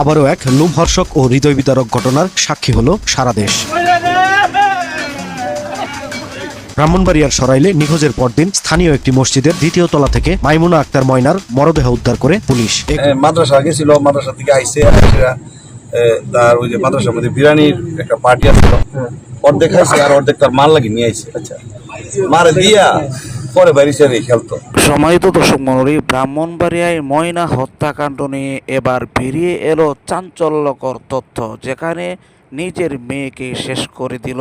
আবারও এক লোমহর্ষক ও হৃদয় বিতারক ঘটনার সাক্ষী হলো সারা দেশ। ব্রাহ্মণবাড়িয়ার সরাইলে নিখোঁজের পরদিন স্থানীয় একটি মসজিদের দ্বিতীয় তলা থেকে মাইমুনা আক্তার ময়নার মরদেহ উদ্ধার করে পুলিশ। মাদ্রাসা গেছিল মাদ্রাসা থেকে আইসে তার ওই যে মাদ্রাসার মধ্যে বিরিয়ানির একটা পার্টি আসছিল অর্ধেক খাইছে আর অর্ধেক তার মাল লাগি নিয়ে আইসে আচ্ছা। মারে দিয়া পরে বাইরে এই খেলতো। সম্মানিত দর্শক মন্ডলী, ব্রাহ্মণবাড়িয়ায় ময়না হত্যাকাণ্ড নিয়ে এবার বেরিয়ে এলো চাঞ্চল্যকর তথ্য, যেখানে নিজের মেয়েকে শেষ করে দিল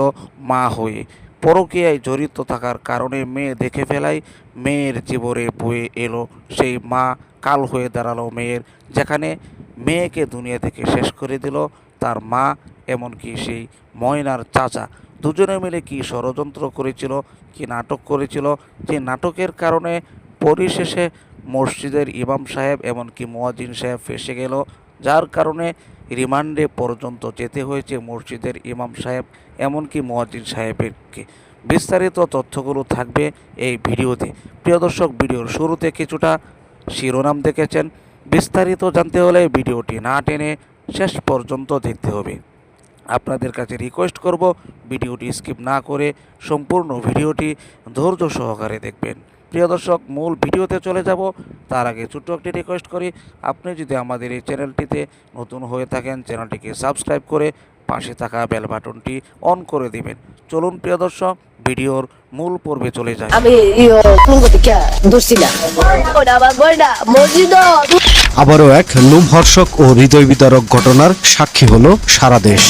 মা হয়ে। পরকীয়ায় জড়িত থাকার কারণে মেয়ে দেখে ফেলায় মেয়ের জীবনে বয়ে এলো সেই মা, কাল হয়ে দাঁড়াল মেয়ের, যেখানে মেয়েকে দুনিয়া থেকে শেষ করে দিল তার মা, এমনকি সেই ময়নার চাচা। দুজনে মিলে কি ষড়যন্ত্র করেছিল, কি নাটক করেছিল? যে নাটকের কারণে পরিশেষে মসজিদের ইমাম সাহেব এমনকি মোয়াজিন সাহেব ফেসে গেল, যার কারণে রিমান্ডে পর্যন্ত যেতে হয়েছে মসজিদের ইমাম সাহেব, এমনকি মোয়াজিন সাহেবেরকে বিস্তারিত তথ্যগুলো থাকবে এই ভিডিওতে। প্রিয় দর্শক, ভিডিওর শুরুতে কিছুটা শিরোনাম দেখেছেন। বিস্তারিত জানতে হলে ভিডিওটি না টেনে শেষ পর্যন্ত দেখতে হবে। আপনাদের কাছে রিকোয়েস্ট করব, ভিডিওটি স্কিপ না করে সম্পূর্ণ ভিডিওটি ধৈর্য সহকারে দেখবেন। প্রিয় দর্শক, মূল ভিডিওতে চলে যাব। তার আগে ছোট্ট একটি রিকোয়েস্ট করি, আপনি যদি আমাদের এই চ্যানেলটিতে নতুন হয়ে থাকেন চ্যানেলটিকে সাবস্ক্রাইব করে পাশে থাকা বেল বাটনটি অন করে দিবেন। চলুন প্রিয় দর্শক ভিডিওর মূল পর্বে চলে যায় আমি আবারও এক লোমহর্ষক ও হৃদয় বিতরক ঘটনার সাক্ষী হলো সারা দেশ।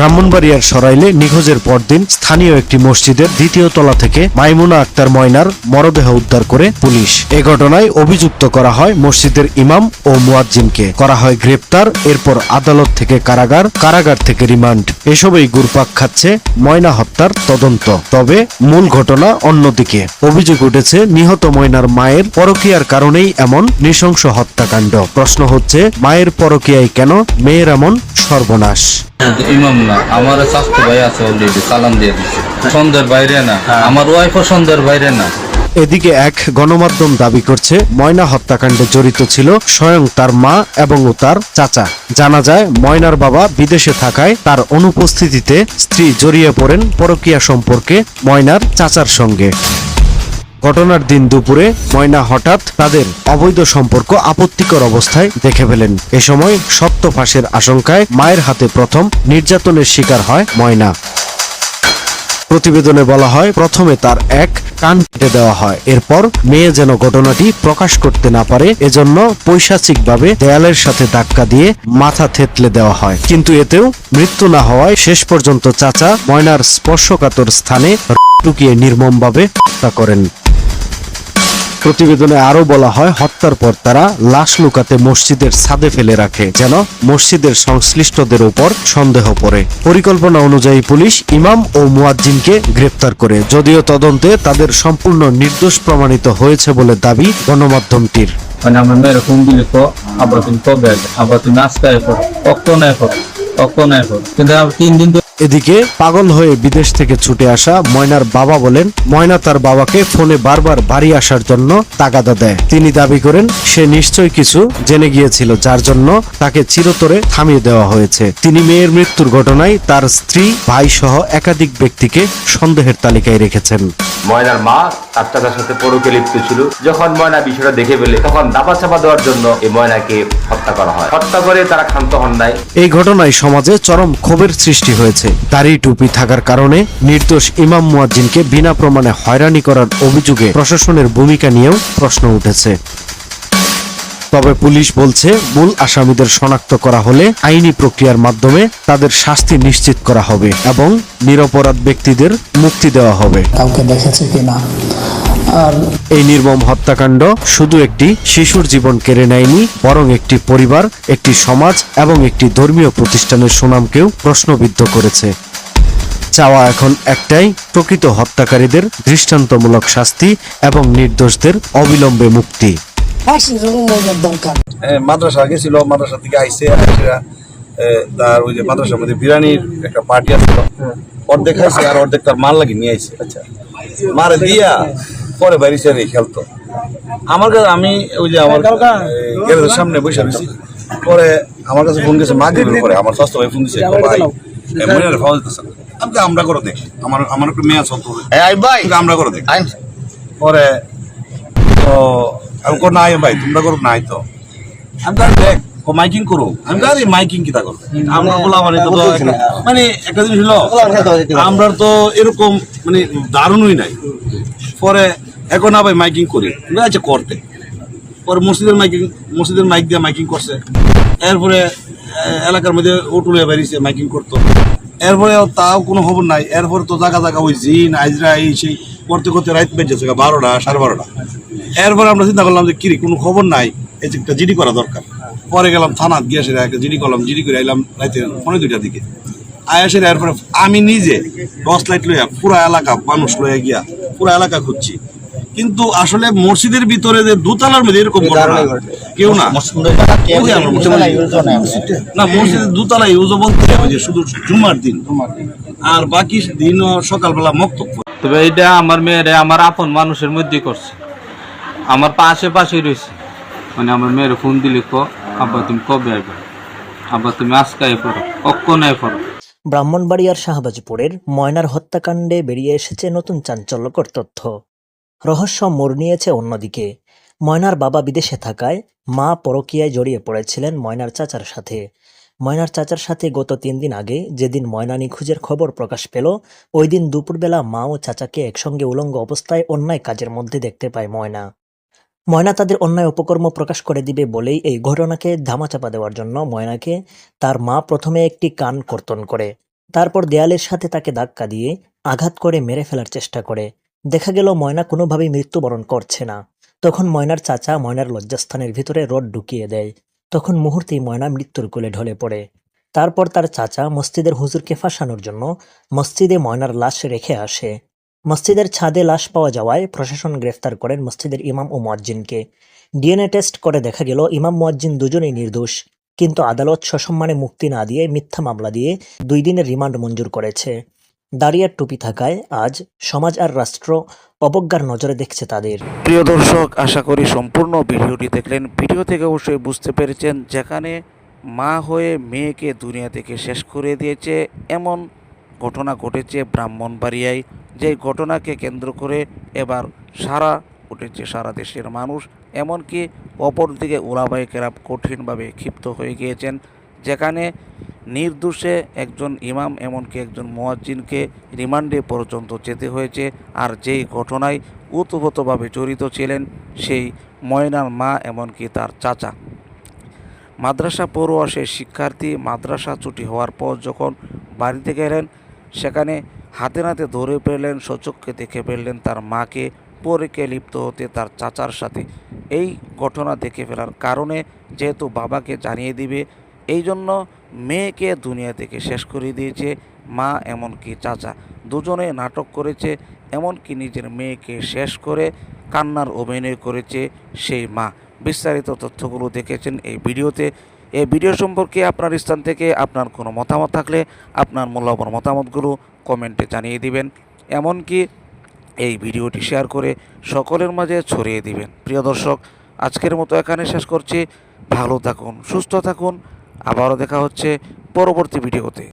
ব্রাহ্মণবাড়িয়ার সরাইলে নিখোঁজের পরদিন স্থানীয় একটি মসজিদের দ্বিতীয় তলা থেকে মাইমুনা আক্তার ময়নার মরদেহ উদ্ধার করে পুলিশ। এ ঘটনায় অভিযুক্ত করা হয় মসজিদের ইমাম ও মুয়াজ্জিনকে। করা হয় গ্রেপ্তার, এরপর আদালত থেকে কারাগার কারাগার থেকে রিমান্ড। এসবই গুরপাক খাচ্ছে ময়না হত্যার তদন্ত। তবে মূল ঘটনা অন্যদিকে। অভিযোগ উঠেছে, নিহত ময়নার মায়ের পরকীয়ার কারণেই এমন নৃশংস হত্যাকাণ্ড। প্রশ্ন হচ্ছে, মায়ের পরকীয়ায় কেন মেয়ের এমন সর্বনাশ? ইমাম না আমার স্বাস্থ্য ভাই আছে অলরেডি সালাম দিয়ে দিচ্ছে সন্ধ্যের বাইরে না আমার ওয়াইফও সন্ধ্যের বাইরে না। এদিকে এক গণমাধ্যম দাবি করছে ময়না হত্যাকাণ্ডে জড়িত ছিল স্বয়ং তার মা এবং ও তার চাচা। জানা যায় ময়নার বাবা বিদেশে থাকায় তার অনুপস্থিতিতে স্ত্রী জড়িয়ে পড়েন পরকীয়া সম্পর্কে ময়নার চাচার সঙ্গে। ঘটনার দিন দুপুরে ময়না হঠাৎ তাদের অবৈধ সম্পর্ক আপত্তিকর অবস্থায় দেখে ফেলেন। এ সময় সত্য ফাঁসের আশঙ্কায় মায়ের হাতে প্রথম নির্যাতনের শিকার হয় ময়না। প্রতিবেদনে বলা হয়, প্রথমে তার এক কান কেটে দেওয়া হয়। এরপর মেয়ে যেন ঘটনাটি প্রকাশ করতে না পারে, এজন্য পৈশাচিকভাবে দেয়ালের সাথে ধাক্কা দিয়ে মাথা থেতলে দেওয়া হয়। কিন্তু এতেও মৃত্যু না হওয়ায় শেষ পর্যন্ত চাচা ময়নার স্পর্শকাতর স্থানে টুকিয়ে নির্মমভাবে হত্যা করেন। প্রতিবেদনে আরও বলা হয়, হত্যার পর তারা লাশ লুকাতে মসজিদের ছাদে ফেলে রাখে, যেন মসজিদের সংশ্লিষ্টদের উপর সন্দেহ পড়ে। পরিকল্পনা অনুযায়ী পুলিশ ইমাম ও মুয়াজ্জিনকে গ্রেপ্তার করে, যদিও তদন্তে তাদের সম্পূর্ণ নির্দোষ প্রমাণিত হয়েছে বলে দাবি গণমাধ্যমটির। মানে আমার মেয়ের ফোন দিলে তো আবার তুমি আবার তুমি আজকে এরপর কখন এরপর কখন কিন্তু তিন দিন তো এদিকে পাগল হয়ে বিদেশ থেকে ছুটে আসা ময়নার বাবা বলেন, ময়না তার বাবাকে ফোনে বারবার বাড়ি আসার জন্য তাগাদা দেয়। তিনি দাবি করেন, সে নিশ্চয় কিছু জেনে গিয়েছিল, যার জন্য তাকে চিরতরে থামিয়ে দেওয়া হয়েছে। তিনি মেয়ের মৃত্যুর ঘটনায় তার স্ত্রী ভাই সহ একাধিক ব্যক্তিকে সন্দেহের তালিকায় রেখেছেন। ময়নার মা তার চাচার সাথে পরকে লিপ্ত ছিল। যখন ময়না বিষয়টা দেখে ফেলে, তখন দাবা চাপা দেওয়ার জন্য এই ময়নাকে হত্যা করা হয়। হত্যা করে তারা ক্ষান্ত হন নাই। এই ঘটনায় সমাজে চরম ক্ষোভের সৃষ্টি হয়েছে। তারই টুপি থাকার কারণে নির্দোষ ইমাম মুয়াজ্জিনকে বিনা প্রমাণে হয়রানি করার অভিযোগে প্রশাসনের ভূমিকা নিয়েও প্রশ্ন উঠেছে। তবে পুলিশ বলছে মূল আসামিদের শনাক্ত করা হলে আইনি প্রক্রিয়ার মাধ্যমে তাদের শাস্তি নিশ্চিত করা হবে এবং নিরপরাধ ব্যক্তিদের মুক্তি দেওয়া হবে। কাউকে দেখেছে কিনা আর এই নির্মম হত্যাকাণ্ড শুধু একটি শিশুর জীবন কেড়ে নেয়নি বরং একটি পরিবার একটি সমাজ এবং একটি ধর্মীয় প্রতিষ্ঠানের সুনামকেও প্রশ্নবিদ্ধ করেছে। চাওয়া এখন একটাই প্রকৃত হত্যাকারীদের দৃষ্টান্তমূলক শাস্তি এবং নির্দোষদের অবিলম্বে মুক্তি। ফাঁসি মজার দরকার মাদ্রাসা গেছিল মাদ্রাসা থেকে আইসে তার ওই যে মাদ্রাসার মধ্যে বিরিয়ানির একটা পার্টি আসছিল অর্ধেক খাইছে আর অর্ধেক তার মাল লাগি নিয়ে আইসে আচ্ছা। মারে দিয়া পরে বাইরে খেলতো। আমার কাছে আমি ওই যে আমার গ্যারেজের সামনে বসে রয়েছি। পরে আমার কাছে ফোন গেছে মাগরিবের পরে আমার স্বাস্থ্য ভাই ফোন দিছে ভাই মনিয়ার ফাউল দিতেছে আমি আমরা করে দেখ। আমার আমার একটু মেয়ে আছে আমরা করে দেখ। পরে তো আমি কো নাই ভাই তোমরা করো নাই তো আমি তো দেখ ও মাইকিং করো আমি তো আরে মাইকিং কিতা করো আমরা বলা মানে তো মানে একটা জিনিস হলো আমরা তো এরকম মানে দারুণই নাই। পরে এখন আবার মাইকিং করি। বলে, আচ্ছা করতে। পরে মসজিদের মাইকিং মসজিদের মাইক দিয়ে মাইকিং করছে। এরপরে এলাকার মধ্যে ওটুলে বেরিয়েছে মাইকিং করতো। এরপরে তাও কোনো খবর নাই। এরপরে তো জায়গা জায়গা ওই জিন আইজরা এই সেই করতে করতে রাত বেজেছে বারোটা সাড়ে বারোটা। এরপরে আমরা চিন্তা করলাম যে কিরে কোনো খবর নাই এই একটা জিডি করা দরকার। পরে গেলাম থানাত গিয়ে সেটা একটা জিডি করলাম জিডি করে আইলাম রাতে পনেরো দুইটার দিকে। আয়াসে এরপরে আমি নিজে টর্চ লাইট লইয়া পুরা এলাকা মানুষ লইয়া গিয়া পুরা এলাকা খুঁজছি। কিন্তু আসলে মসজিদের ভিতরে যে দোতলার মধ্যে এরকম ঘটনা কেউ না। না মসজিদের দোতলা ইউজ বলতে যে শুধু জুমার দিন। আর বাকি দিন সকালবেলা মক্তব তবে এটা আমার মেয়েরে আমার আপন মানুষের মধ্যে করছে। আমার পাশে পাশে রয়েছে। মানে আমার মেয়ের ফোন দিলে ক, আব্বা, তুমি কবে আইবে? আব্বা, তুমি আজকে পড়ো, কখন পড়ো? ব্রাহ্মণবাড়িয়ার শাহবাজপুরের ময়নার হত্যাকাণ্ডে বেরিয়ে এসেছে নতুন চাঞ্চল্যকর তথ্য। রহস্য মোড় নিয়েছে অন্যদিকে। ময়নার বাবা বিদেশে থাকায় মা পরকীয়ায় জড়িয়ে পড়েছিলেন ময়নার চাচার সাথে। ময়নার চাচার সাথে গত তিন দিন আগে যেদিন ময়না নিখোঁজের খবর প্রকাশ পেল, ওই দিন দুপুরবেলা মা ও চাচাকে একসঙ্গে উলঙ্গ অবস্থায় অন্যায় কাজের মধ্যে দেখতে পায় ময়না। ময়না তাদের অন্যায় উপকর্ম প্রকাশ করে দিবে বলেই এই ঘটনাকে ধামাচাপা দেওয়ার জন্য ময়নাকে তার মা প্রথমে একটি কান কর্তন করে। তারপর দেয়ালের সাথে তাকে ধাক্কা দিয়ে আঘাত করে মেরে ফেলার চেষ্টা করে। দেখা গেল ময়না কোনোভাবেই মৃত্যুবরণ করছে না। তখন ময়নার চাচা ময়নার লজ্জাস্থানের ভিতরে রড ঢুকিয়ে দেয়। তখন মুহূর্তেই ময়না মৃত্যুর কোলে ঢলে পড়ে। তারপর তার চাচা মসজিদের হুজুরকে ফাঁসানোর জন্য মসজিদে ময়নার লাশ রেখে আসে। মসজিদের ছাদে লাশ পাওয়া যাওয়ায় প্রশাসন গ্রেফতার করেন মসজিদের ইমাম ও মুয়াজ্জিনকে। ডিএনএ টেস্ট করে দেখা গেল, ইমাম মুয়াজ্জিন দুজনেই নির্দোষ, কিন্তু আদালত সসম্মানে মুক্তি না দিয়ে মিথ্যা মামলা দিয়ে দুই দিনের রিমান্ড মঞ্জুর করেছে। দাঁড়িয়ার টুপি থাকায় আজ সমাজ আর রাষ্ট্র অবজ্ঞার নজরে দেখছে তাদের। প্রিয় দর্শক, আশা করি সম্পূর্ণ ভিডিওটি দেখলেন। ভিডিও থেকে অবশ্যই বুঝতে পেরেছেন, যেখানে মা হয়ে মেয়েকে দুনিয়া থেকে শেষ করে দিয়েছে, এমন ঘটনা ঘটেছে ব্রাহ্মণবাড়িয়ায়। যে ঘটনাকে কেন্দ্র করে এবার সারা উঠেছে সারা দেশের মানুষ। এমনকি অপরদিকে ওলাবাই কেরাপ কঠিনভাবে ক্ষিপ্ত হয়ে গিয়েছেন, যেখানে নির্দোষে একজন ইমাম এমনকি একজন মোয়াজ্জিনকে রিমান্ডে পর্যন্ত যেতে হয়েছে। আর যেই ঘটনায় উতভূতভাবে জড়িত ছিলেন সেই ময়নার মা এমনকি তার চাচা। মাদ্রাসা পড়ুয়া শিক্ষার্থী মাদ্রাসা ছুটি হওয়ার পর যখন বাড়িতে গেলেন সেখানে হাতে নাতে ধরে পেলেন সচক্ষে দেখে ফেললেন তার মাকে। পরীকে লিপ্ত হতে তার চাচার সাথে। এই ঘটনা দেখে ফেলার কারণে যেহেতু বাবাকে জানিয়ে দিবে এই জন্য মেয়েকে দুনিয়া থেকে শেষ করে দিয়েছে মা এমনকি চাচা। দুজনে নাটক করেছে, এমনকি নিজের মেয়েকে শেষ করে কান্নার অভিনয় করেছে সেই মা। বিস্তারিত তথ্যগুলো দেখেছেন এই ভিডিওতে। এই ভিডিও সম্পর্কে আপনার স্থান থেকে আপনার কোনো মতামত থাকলে আপনার মূল্যবান মতামতগুলো কমেন্টে জানিয়ে দিবেন। এমনকি এই ভিডিওটি শেয়ার করে সকলের মাঝে ছড়িয়ে দিবেন। প্রিয় দর্শক, আজকের মতো এখানে শেষ করছি। ভালো থাকুন, সুস্থ থাকুন। আবারও দেখা হচ্ছে পরবর্তী ভিডিওতে।